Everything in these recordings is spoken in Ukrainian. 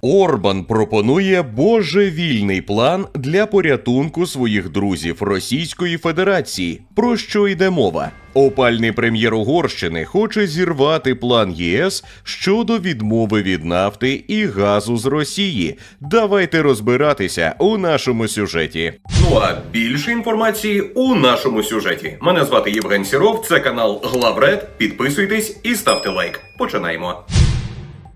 Орбан пропонує божевільний план для порятунку своїх друзів Російської Федерації. Про що йде мова? Опальний прем'єр Угорщини хоче зірвати план ЄС щодо відмови від нафти і газу з Росії. Давайте розбиратися у нашому сюжеті. Ну а більше інформації у нашому сюжеті. Мене звати Євген Сіров. Це канал Главред. Підписуйтесь і ставте лайк. Починаємо.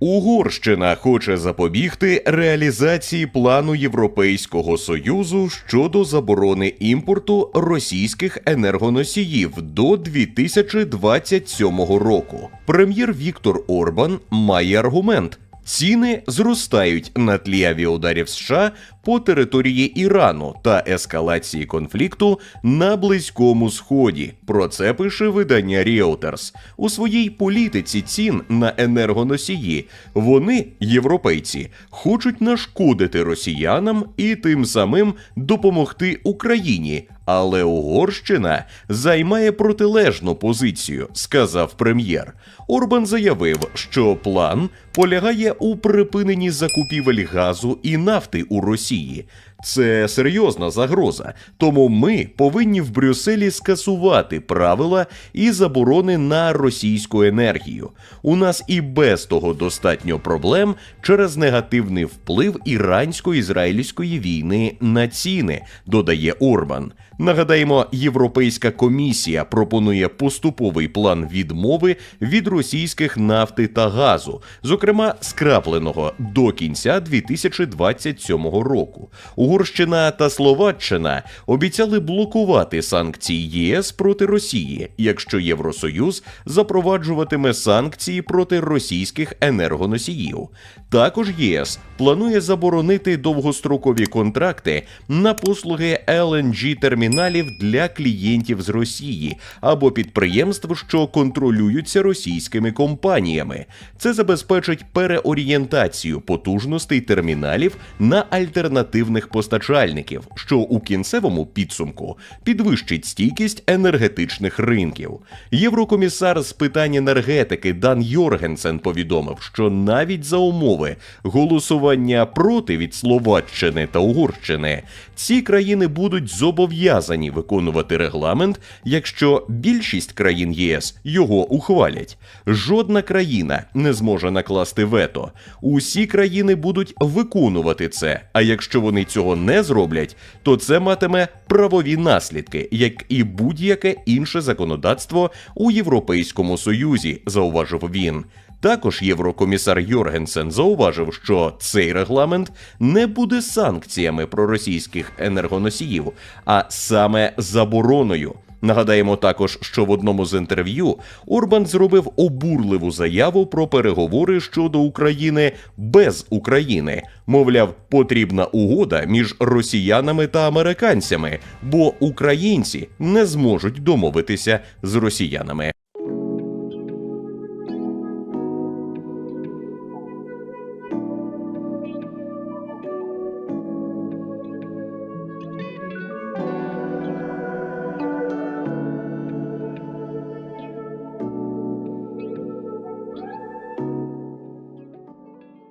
Угорщина хоче запобігти реалізації плану Європейського союзу щодо заборони імпорту російських енергоносіїв до 2027 року. Прем'єр Віктор Орбан має аргумент. Ціни зростають на тлі авіаударів США по території Ірану та ескалації конфлікту на Близькому Сході. Про це пише видання Reuters. У своїй політиці цін на енергоносії вони, європейці, хочуть нашкодити росіянам і тим самим допомогти Україні. Але Угорщина займає протилежну позицію, сказав прем'єр. Орбан заявив, що план полягає у припиненні закупівель газу і нафти у Росії. Це серйозна загроза, тому ми повинні в Брюсселі скасувати правила і заборони на російську енергію. У нас і без того достатньо проблем через негативний вплив ірансько-ізраїльської війни на ціни, додає Орбан. Нагадаємо, Європейська комісія пропонує поступовий план відмови від російських нафти та газу, зокрема скрапленого до кінця 2027 року. Угорщина та Словаччина обіцяли блокувати санкції ЄС проти Росії, якщо Євросоюз запроваджуватиме санкції проти російських енергоносіїв. Також ЄС планує заборонити довгострокові контракти на послуги LNG терміналів для клієнтів з Росії або підприємств, що контролюються російськими компаніями. Це забезпечить переорієнтацію потужностей терміналів на альтернативних постачальників, що у кінцевому підсумку підвищить стійкість енергетичних ринків. Єврокомісар з питань енергетики Дан Йоргенсен повідомив, що навіть за умови голосування проти від Словаччини та Угорщини ці країни будуть зобов'язані виконувати регламент, якщо більшість країн ЄС його ухвалять. Жодна країна не зможе накласти вето. Усі країни будуть виконувати це. А якщо вони не зроблять, то це матиме правові наслідки, як і будь-яке інше законодавство у Європейському Союзі, зауважив він. Також єврокомісар Йоргенсен зауважив, що цей регламент не буде санкціями проросійських енергоносіїв, а саме забороною. Нагадаємо також, що в одному з інтерв'ю Орбан зробив обурливу заяву про переговори щодо України без України. Мовляв, потрібна угода між росіянами та американцями, бо українці не зможуть домовитися з росіянами.